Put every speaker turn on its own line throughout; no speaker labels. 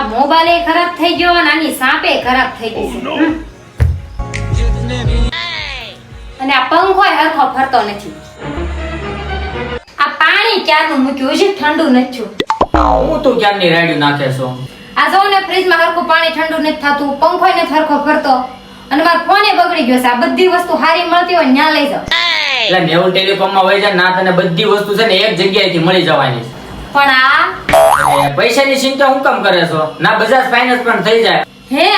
આ મોબાઈલ ખરાબ થઈ ગયો અને આની સાપે ખરાબ થઈ ગઈ. અને આ પંખો હરખો ફરતો નથી. આ પાણી ક્યારનું મૂક્યું? છે ઠંડુ નથી
હું તો ક્યારની રાડ્યું નાખે છો?
આ જો ને ફ્રીજમાં હરખું પાણી ઠંડુ નથી થતું. પંખો ને હરખો ફરતો. અને મારો ફોને બગડી ગયો છે. આ બધી વસ્તુ સારી મળતી હોય ત્યાં લઈ જાવ
એટલે નેવું ટેલિકોમમાં વહી જાય ના તને બધી વસ્તુ છે ને એક જગ્યાએથી મળી જવાની છે.
પણ આ
પૈસાની ચિંતા હું કામ કરે છો? ના, બજાજ ફાઇનાન્સ પણ થઈ જાય.
હે?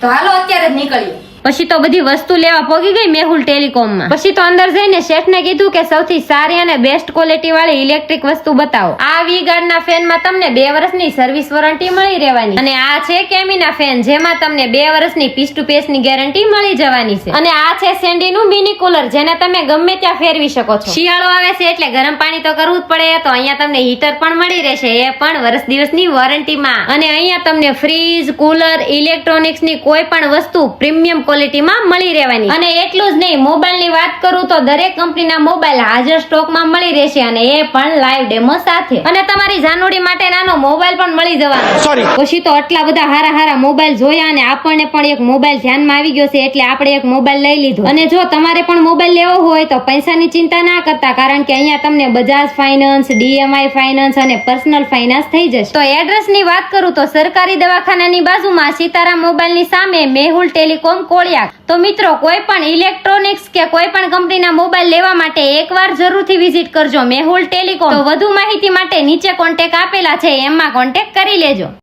તો હાલો અત્યારે જ નીકળીએ. પછી તો બધી વસ્તુ લેવા પોગી ગઈ મેહુલ ટેલિકોમમાં. પછી તો અંદર જઈને શેઠને કીધું કે સૌથી સારી અને બેસ્ટ ક્વોલિટી વાળી ઇલેક્ટ્રિક વસ્તુ બતાવો. આ વી ગાર્ડના ફેનમાં તમને બે વર્ષની સર્વિસ વોરંટી મળી રહેવાની. અને આ છે કેમીના ફેન, જેમાં તમને બે વર્ષની પીસ ટુ પીસની ગેરંટી મળી જવાની છે. અને આ છે સેન્ડી નું મિની કુલર જેને તમે ગમે ત્યાં ફેરવી શકો છો. શિયાળો આવે છે એટલે ગરમ પાણી તો કરવું જ પડે, તો અહીંયા તમને હીટર પણ મળી રહેશે. એ પણ વર્ષ દિવસની વોરંટીમાં અને અહીંયા તમને ફ્રીજ કુલર ઇલેક્ટ્રોનિક્સની કોઈ પણ વસ્તુ પ્રીમિયમ ક્વોલિટીમાં મળી રહેવાની. અને એટલું જ નહીં મોબાઈલની વાત કરું તો દરેક કંપનીના મોબાઈલ હાજર સ્ટોકમાં મળી રહેશે અને એ પણ લાઈવ ડેમો સાથે. અને તમારી જાનુડી માટે નાનો મોબાઈલ પણ મળી જવાનો. પછી તો આટલા બધા હારા હારા મોબાઈલ જોયા અને આપણને પણ એક મોબાઈલ ધ્યાનમાં આવી ગયો છે એટલે આપણે એક મોબાઈલ લઈ લીધો. અને જો તમારે પણ મોબાઈલ લેવો હોય તો પૈસાની ચિંતા ના કરતા કારણ કે અહીંયા તમને બજાજ ફાઇનાન્સ ડીએમઆઈ ફાઇનાન્સ અને પર્સનલ ફાઇનાન્સ થઈ જશે. તો એડ્રેસની વાત કરું તો સરકારી દવાખાનાની બાજુમાં સીતારામ મોબાઈલની સામે મેહુલ ટેલિકોમ કોળિયાક તો મિત્રો, કોઈ પણ ઇલેક્ટ્રોનિક્સ કે કોઈ પણ કંપનીના મોબાઈલ લેવા માટે એકવાર જરૂરથી વિઝિટ કરજો મેહુલ ટેલિકોમ. તો વધુ માહિતી માટે નીચે કોન્ટેક આપેલા છે, એમાં કોન્ટેક કરી લેજો.